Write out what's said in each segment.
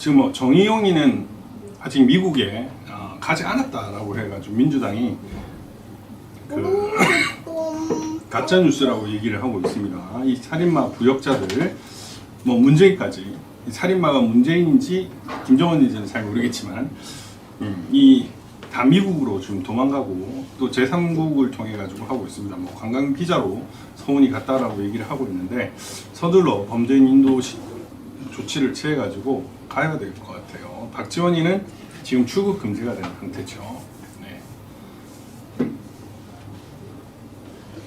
지금 뭐 정의용이는 아직 미국에 어, 가지 않았다라고 해가지고 민주당이 그 가짜 뉴스라고 얘기를 하고 있습니다. 이 살인마 부역자들 뭐 문재인까지 이 살인마가 문재인인지 김정은인지는 잘 모르겠지만 음, 이다 미국으로 지금 도망가고 또 제3국을 통해 가지고 하고 있습니다. 뭐 관광 비자로 서운이 갔다라고 얘기를 하고 있는데 서둘러 범죄인 인도 시- 조치를 취해 가지고 가야 될 것 같아요. 박지원이는 지금 출국 금지가 된 상태죠. 네.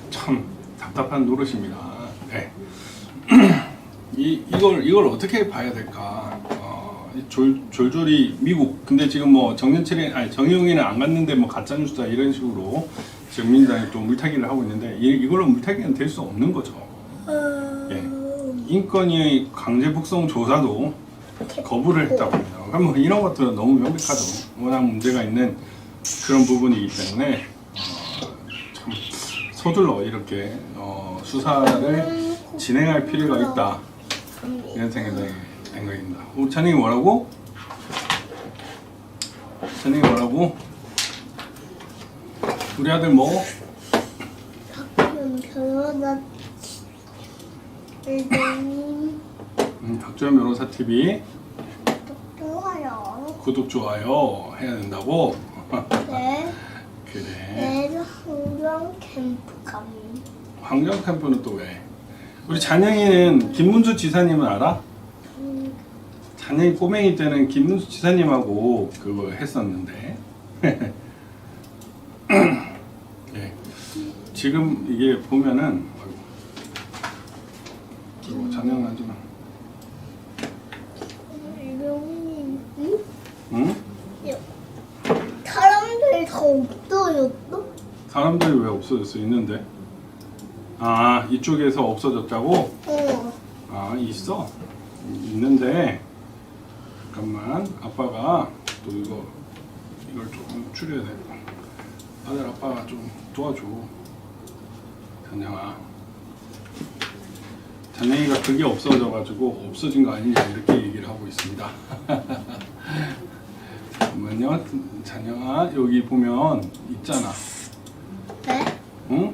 참 답답한 노릇입니다. 네. 이 이걸 이걸 어떻게 봐야 될까? 어, 이졸 졸졸이 미국. 근데 지금 뭐 정년철이 아니 정의용이는 안 갔는데 뭐 가짜 뉴스다 이런 식으로 지금 민주당이 또 물타기를 하고 있는데 이, 이걸로 물타기는 될 수 없는 거죠. 예. 인권위 강제 북송 조사도 거부를 했다고 합니다. 그럼 뭐 이런 것들은 너무 명백하죠. 워낙 문제가 있는 그런 부분이기 때문에 어, 참 서둘러 이렇게 어, 수사를 진행할 필요가 있다 이런 생각이 생각입니다. 우리 찬영이 뭐라고? 찬영이 뭐라고? 우리 아들 뭐? 변호사 선생님 음, 박주현 변호사 TV 좋아요. 구독 좋아요 해야 된다고. 네, 그래. 내일 환경 캠프 감. 환경 캠프는 또 왜? 우리 잔영이는 김문수 지사님은 알아? 음, 잔영이 꼬맹이 때는 김문수 지사님하고 그거 했었는데. 예. 지금 이게 보면은 이름이 응? 응? 사람들이 더 없어졌어? 사람들이 왜 없어졌어? 있는데. 아 이쪽에서 없어졌다고? 어. 아 있어 있는데 잠깐만 아빠가 또 이거 이걸 조금 줄여야 돼 아들 아빠가 좀 도와줘 잔영아 잔영이가 그게 없어져 가지고 없어진 거 아니냐 이렇게 얘기를 하고 있습니다 잠깐만요 잔영아 여기 보면 있잖아 네? 응?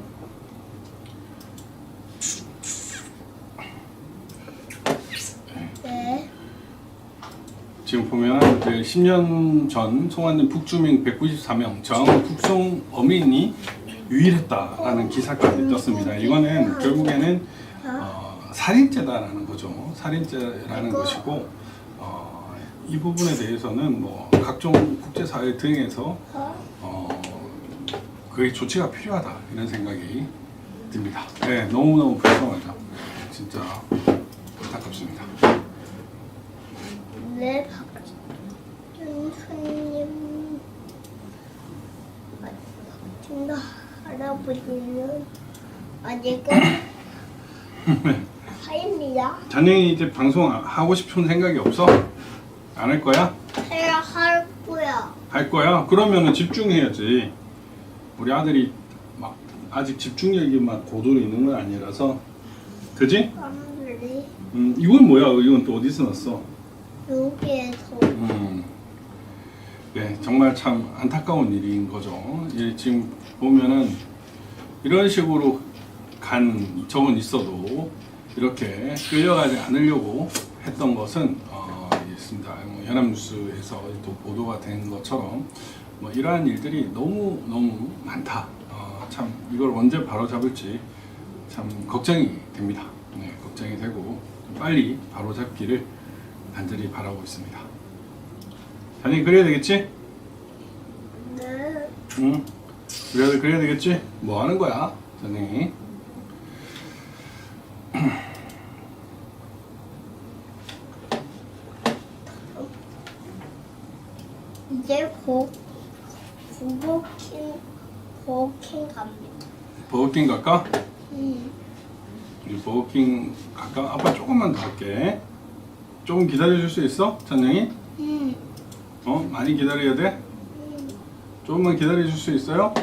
네. 지금 보면 그 10년 전 송환된 북주민 194명 정 북송 어민이 유일했다라는 기사까지 떴습니다. 이거는 결국에는 어, 살인죄다라는 거죠. 살인죄라는 것이고 어, 이 부분에 대해서는 뭐 각종 국제사회 등에서 어? 어, 그게 조치가 필요하다 이런 생각이 듭니다. 네, 너무 너무 불쌍하죠. 진짜 안타깝습니다. 네, 박준수님. 박준수 할아버지는 아직은 사입니다. 잔영이 이제 방송 하고 싶은 생각이 없어? 안 할 거야? 해야 할 거야. 할 거야? 그러면은 집중해야지. 우리 아들이 막 아직 집중력이 막 고도로 있는 건 아니라서, 그지? 음, 이건 뭐야? 이건 또 어디서 났어? 여기에서 음, 네, 정말 참 안타까운 일인 거죠. 예, 지금 보면은 이런 식으로 간 적은 있어도 이렇게 끌려가지 않으려고 했던 것은 어, 있습니다. 뭐 연합뉴스에서 또 보도가 된 것처럼 뭐 이러한 일들이 너무 너무 많다. 어, 참 이걸 언제 바로 잡을지 참 걱정이 됩니다. 네, 걱정이 되고 빨리 바로 잡기를 간절히 바라고 있습니다. 자네 그래야 되겠지? 네. 응. 그래야 그래야 되겠지? 뭐 하는 거야? 이 제곧 버거킹 버거킹 갑니다. 버거킹 갈까? 음. 우리 버거킹 갈까? 아빠 조금만 더 할게. 조금 기다려줄 수 있어, 찬영이? 음. 어? 많이 기다려야 돼? 음. 조금만 기다려줄 수 있어요?